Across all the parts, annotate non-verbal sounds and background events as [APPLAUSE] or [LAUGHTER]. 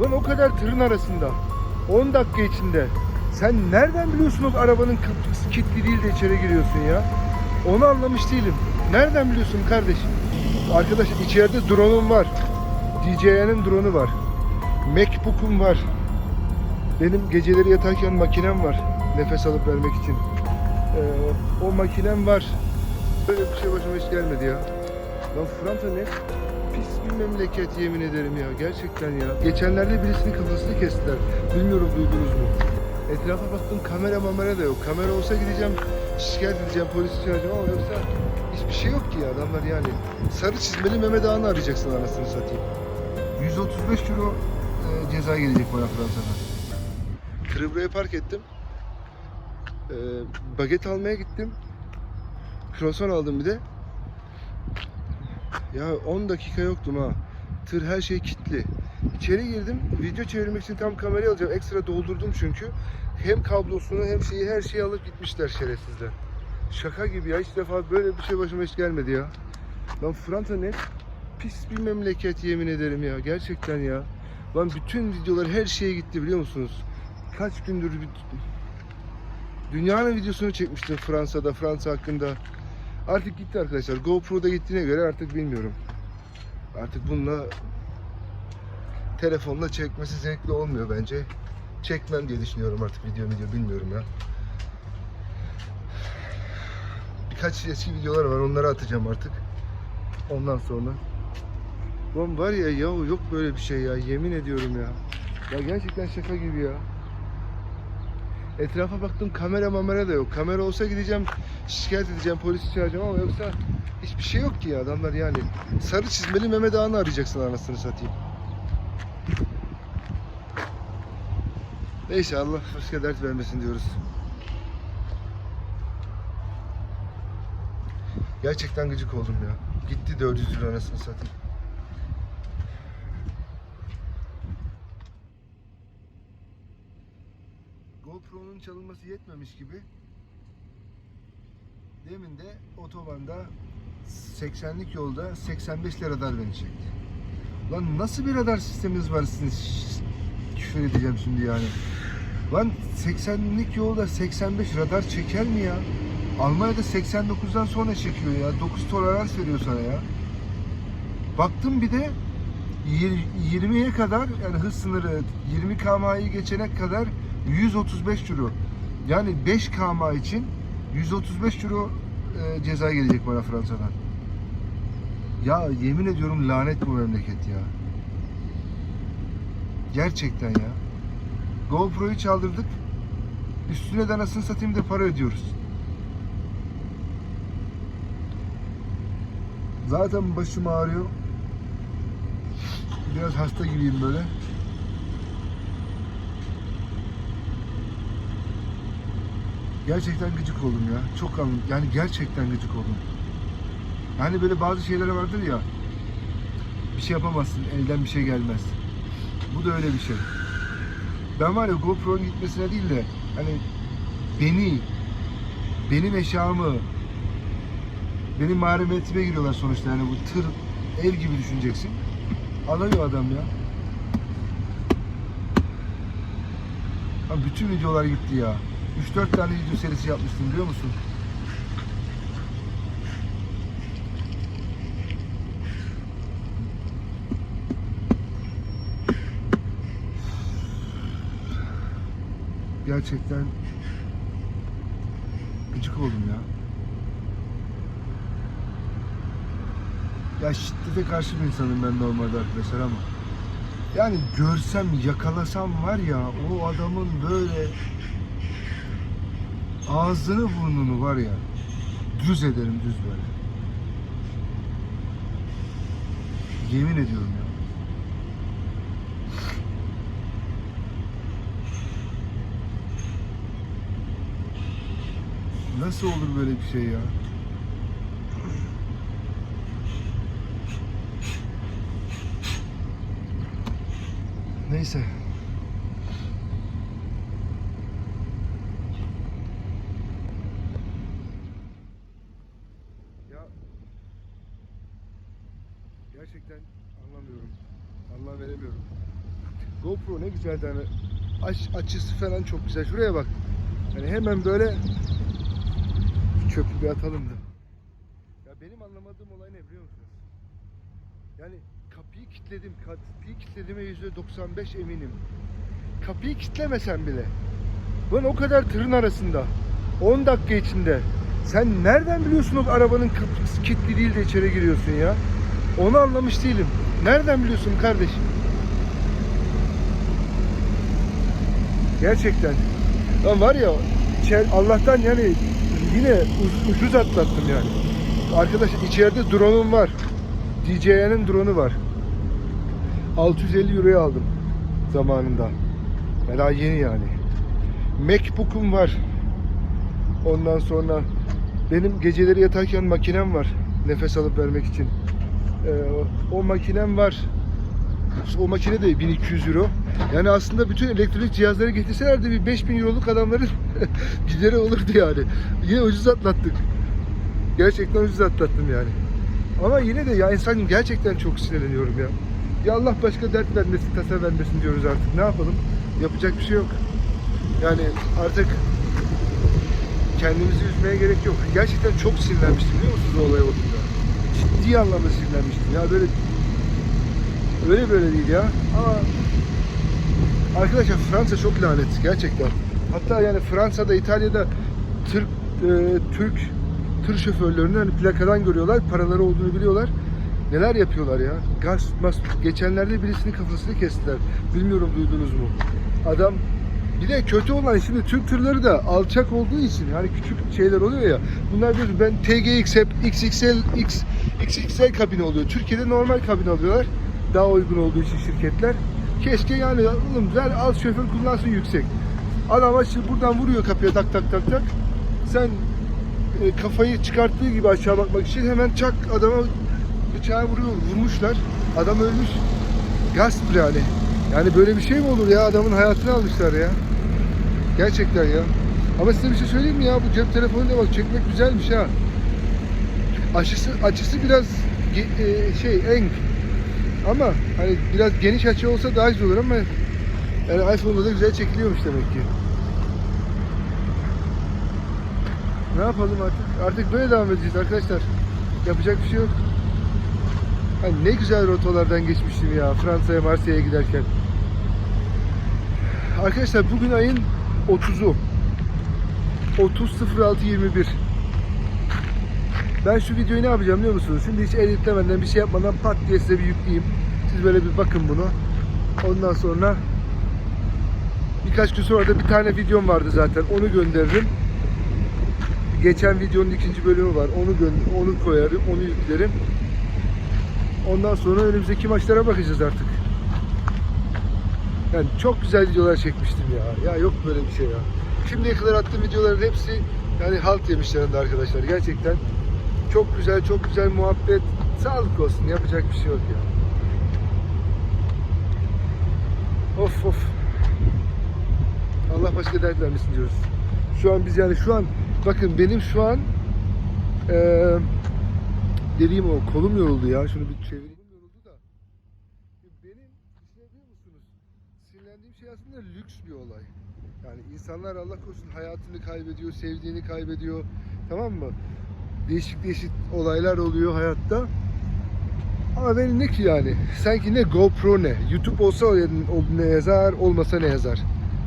Lan o kadar tırın arasında 10 dakika içinde sen nereden biliyorsun o arabanın kilitli değil de içeri giriyorsun ya? Onu anlamış değilim. Nereden biliyorsun kardeşim? Arkadaş içeride drone'um var. DJI'nin drone'u var. Macbook'um var. Benim geceleri yatarken makinem var. Nefes alıp vermek için. Ee, o makinem var. Böyle bir şey başıma hiç gelmedi ya. Lan Fransa ne pis bir memleket yemin ederim ya. Gerçekten ya. Geçenlerde birisinin kafasını kestiler. Bilmiyorum duydunuz mu? Etrafa baktım kamera mamera da yok. Kamera olsa gideceğim şikayet edeceğim polisi çağıracağım ama yoksa hiçbir şey yok ki ya adamlar yani. Sarı çizmeli Mehmet Ağa'nı arayacaksın anasını satayım. 135 euro ceza gelecek bana Fransa'dan. Tırı buraya park ettim. E, baget almaya gittim. Croissant aldım bir de. Ya 10 dakika yoktum ha. Tır her şey kilitli. İçeri girdim. Video çevirmek için tam kamerayı alacağım. Ekstra doldurdum çünkü. Hem kablosunu hem şeyi her şeyi alıp gitmişler şerefsizler. Şaka gibi ya. Hiç defa böyle bir şey başıma hiç gelmedi ya. Lan Fransa ne pis bir memleket yemin ederim ya. Gerçekten ya. Lan bütün videolar her şeye gitti biliyor musunuz? Kaç gündür bir... Dünyanın videosunu çekmiştim Fransa'da, Fransa hakkında. Artık gitti arkadaşlar. GoPro'da gittiğine göre artık bilmiyorum. Artık bununla telefonla çekmesi zevkli olmuyor bence. Çekmem diye düşünüyorum artık video video bilmiyorum ya. Birkaç eski videolar var onları atacağım artık. Ondan sonra. Lan var ya yahu yok böyle bir şey ya yemin ediyorum ya. Ya gerçekten şaka gibi ya. Etrafa baktım kamera mamera da yok. Kamera olsa gideceğim şikayet edeceğim polisi çağıracağım ama yoksa hiçbir şey yok ki ya adamlar yani. Sarı çizmeli Mehmet Ağa'nı arayacaksın anasını satayım. Neyse Allah başka dert vermesin diyoruz. Gerçekten gıcık oldum ya. Gitti 400 lira anasını satayım. GoPro'nun çalınması yetmemiş gibi demin de otobanda 80'lik yolda 85 radar beni çekti. Lan nasıl bir radar sisteminiz var sizin? Küfür edeceğim şimdi yani. Lan 80'lik yolda 85 radar çeker mi ya? Almanya'da 89'dan sonra çekiyor ya. 9 tolerans veriyor sana ya. Baktım bir de 20'ye kadar yani hız sınırı 20 km'yi geçene kadar 135 euro. Yani 5 km için 135 euro e, ceza gelecek bana Fransa'dan. Ya yemin ediyorum lanet bu memleket ya. Gerçekten ya. GoPro'yu çaldırdık. Üstüne de anasını satayım da para ödüyoruz. Zaten başım ağrıyor. Biraz hasta gibiyim böyle. Gerçekten gıcık oldum ya. Çok an yani gerçekten gıcık oldum. Hani böyle bazı şeyler vardır ya. Bir şey yapamazsın, elden bir şey gelmez. Bu da öyle bir şey. Ben var ya GoPro'nun gitmesine değil de hani beni, benim eşyamı, benim mahremiyetime giriyorlar sonuçta. Yani bu tır, ev gibi düşüneceksin. Alıyor adam ya. Abi bütün videolar gitti ya. 3-4 tane video serisi yapmıştım biliyor musun? Gerçekten gıcık oldum ya. Ya şiddete karşı bir insanım ben normalde arkadaşlar ama yani görsem, yakalasam var ya o adamın böyle ağzını burnunu var ya düz ederim düz böyle. Yemin ediyorum ya. Nasıl olur böyle bir şey ya? Neyse. Ya gerçekten anlamıyorum. Anlam veremiyorum. GoPro ne güzel yani aç, açısı falan çok güzel. Şuraya bak. Hani hemen böyle çöpü bir atalım da. Ya benim anlamadığım olay ne biliyor musunuz? Yani kapıyı kilitledim. Kapıyı kilitlediğime yüzde 95 eminim. Kapıyı kitlemesen bile. Lan o kadar tırın arasında 10 dakika içinde sen nereden biliyorsun o arabanın kapısı kilitli değil de içeri giriyorsun ya? Onu anlamış değilim. Nereden biliyorsun kardeşim? Gerçekten. Lan var ya Allah'tan yani yine uz- ucuz atlattım yani. Arkadaş içeride drone'um var. DJI'nin drone'u var. 650 euroya aldım zamanında. Ya Daha yeni yani. Macbook'um var. Ondan sonra benim geceleri yatarken makinem var. Nefes alıp vermek için. Ee, o, makinem var. O makine de 1200 euro. Yani aslında bütün elektronik cihazları getirselerdi bir 5000 euroluk adamların [LAUGHS] gideri olurdu yani. Yine ucuz atlattık. Gerçekten ucuz atlattım yani. Ama yine de ya insan gerçekten çok sinirleniyorum ya. Ya Allah başka dert vermesin, tasa vermesin diyoruz artık. Ne yapalım? Yapacak bir şey yok. Yani artık kendimizi üzmeye gerek yok. Gerçekten çok sinirlenmiştim biliyor musunuz olay olduğunda? Ciddi anlamda sinirlenmiştim. Ya böyle öyle böyle değil ya. Ama arkadaşlar Fransa çok lanet gerçekten. Hatta yani Fransa'da, İtalya'da Türk e, Türk tır şoförlerini hani plakadan görüyorlar, paraları olduğunu biliyorlar. Neler yapıyorlar ya? Gaz tutmaz. Geçenlerde birisinin kafasını kestiler. Bilmiyorum duydunuz mu? Adam bir de kötü olan şimdi Türk tırları da alçak olduğu için hani küçük şeyler oluyor ya. Bunlar diyorsun ben TGX hep XXL X XXL kabin oluyor. Türkiye'de normal kabin alıyorlar. Daha uygun olduğu için şirketler. Keşke yani oğlum ver az şoför kullansın yüksek. Adam şimdi buradan vuruyor kapıya tak tak tak tak. Sen e, kafayı çıkarttığı gibi aşağı bakmak için hemen çak adama bıçağı vuruyor. Vurmuşlar. Adam ölmüş. Gasp yani. Yani böyle bir şey mi olur ya? Adamın hayatını almışlar ya. Gerçekten ya. Ama size bir şey söyleyeyim mi ya? Bu cep telefonuyla bak çekmek güzelmiş ha. Açısı, açısı biraz e, şey eng. Ama hani biraz geniş açı olsa daha güzel olur ama yani iPhone'da da güzel çekiliyormuş demek ki. Ne yapalım artık? Artık böyle devam edeceğiz arkadaşlar. Yapacak bir şey yok. Hani ne güzel rotalardan geçmiştim ya Fransa'ya Marsilya'ya giderken. Arkadaşlar bugün ayın 30'u. 30.06.21 Ben şu videoyu ne yapacağım biliyor musunuz? Şimdi hiç editlemeden bir şey yapmadan pat diye size bir yükleyeyim. Siz böyle bir bakın bunu. Ondan sonra birkaç gün sonra da bir tane videom vardı zaten. Onu gönderirim. Geçen videonun ikinci bölümü var. Onu onu koyarım, onu yüklerim. Ondan sonra önümüzdeki maçlara bakacağız artık. Yani çok güzel videolar çekmiştim ya. Ya yok böyle bir şey ya. Şimdiye kadar attığım videoların hepsi yani halt yemiş yanında arkadaşlar. Gerçekten çok güzel, çok güzel muhabbet. Sağlık olsun. Yapacak bir şey yok ya. Of of. Allah başka dert vermesin diyoruz. Şu an biz yani şu an bakın benim şu an eee dediğim o kolum yoruldu ya. Şunu bir çevireyim. Yoruldu da. Benim düşünebiliyor musunuz? Sinirlendiğim şey aslında lüks bir olay. Yani insanlar Allah korusun hayatını kaybediyor, sevdiğini kaybediyor. Tamam mı? Değişik değişik olaylar oluyor hayatta. Ama benim ne ki yani? Sanki ne GoPro ne? YouTube olsa ne yazar, olmasa ne yazar?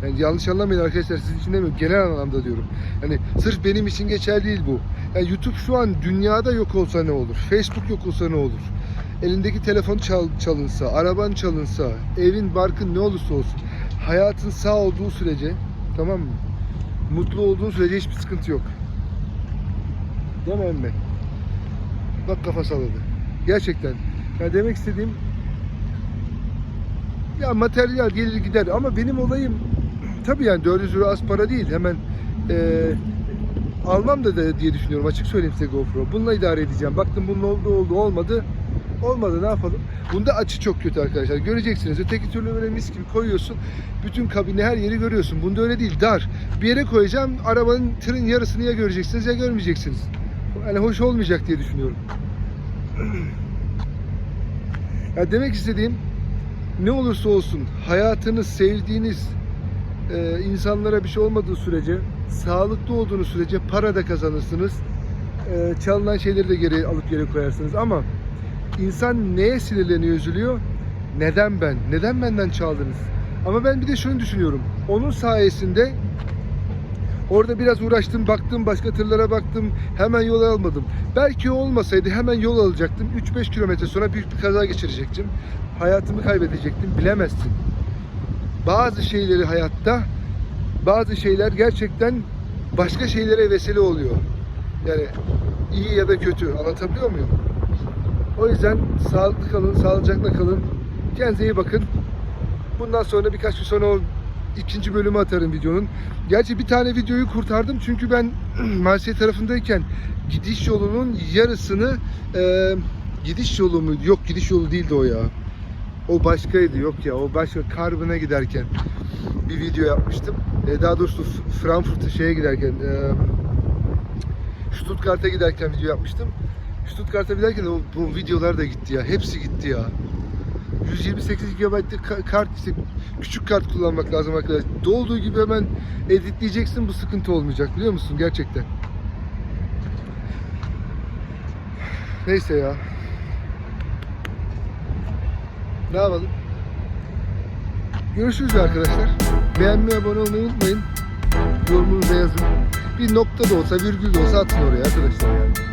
Yani yanlış anlamayın arkadaşlar sizin için demiyorum. Genel anlamda diyorum. Yani sırf benim için geçerli değil bu. Yani YouTube şu an dünyada yok olsa ne olur? Facebook yok olsa ne olur? Elindeki telefon çal, çalınsa, araban çalınsa, evin, barkın ne olursa olsun. Hayatın sağ olduğu sürece, tamam mı? Mutlu olduğun sürece hiçbir sıkıntı yok. Değil mi emmi? Bak kafa salladı. Gerçekten. Ya demek istediğim ya materyal gelir gider ama benim olayım tabii yani 400 euro az para değil. Hemen eee almam da da diye düşünüyorum. Açık söyleyeyim size GoPro. Bununla idare edeceğim. Baktım bunun oldu oldu olmadı. Olmadı ne yapalım? Bunda açı çok kötü arkadaşlar. Göreceksiniz. Öteki türlü böyle mis gibi koyuyorsun. Bütün kabini her yeri görüyorsun. Bunda öyle değil. Dar. Bir yere koyacağım. Arabanın tırın yarısını ya göreceksiniz ya görmeyeceksiniz. Yani hoş olmayacak diye düşünüyorum. Ya demek istediğim ne olursa olsun hayatınız sevdiğiniz e, insanlara bir şey olmadığı sürece sağlıklı olduğunuz sürece para da kazanırsınız. E, çalınan şeyleri de geri alıp geri koyarsınız ama insan neye sinirleniyor, üzülüyor? Neden ben? Neden benden çaldınız? Ama ben bir de şunu düşünüyorum. Onun sayesinde Orada biraz uğraştım, baktım, başka tırlara baktım. Hemen yol almadım. Belki olmasaydı hemen yol alacaktım. 3-5 kilometre sonra büyük bir kaza geçirecektim. Hayatımı kaybedecektim. Bilemezsin. Bazı şeyleri hayatta, bazı şeyler gerçekten başka şeylere vesile oluyor. Yani iyi ya da kötü. Anlatabiliyor muyum? O yüzden sağlıklı kalın, sağlıcakla kalın. Kendinize iyi bakın. Bundan sonra birkaç gün sonra ikinci bölümü atarım videonun. Gerçi bir tane videoyu kurtardım çünkü ben [CLEARS THROAT] Marsilya'ya tarafındayken gidiş yolunun yarısını e, gidiş yolu mu? Yok gidiş yolu değildi o ya. O başkaydı yok ya. O başka Karbon'a giderken bir video yapmıştım. E, daha doğrusu Frankfurt'a şeye giderken e, Stuttgart'a giderken video yapmıştım. Stuttgart'a giderken o, bu videolar da gitti ya. Hepsi gitti ya. 128 GB'lık ka- kart işte küçük kart kullanmak lazım arkadaşlar. Dolduğu gibi hemen editleyeceksin bu sıkıntı olmayacak biliyor musun gerçekten. Neyse ya. Ne yapalım? Görüşürüz arkadaşlar. Beğenmeyi, abone olmayı unutmayın. Yorumunuzu yazın. Bir nokta da olsa, virgül de olsa atın oraya arkadaşlar yani.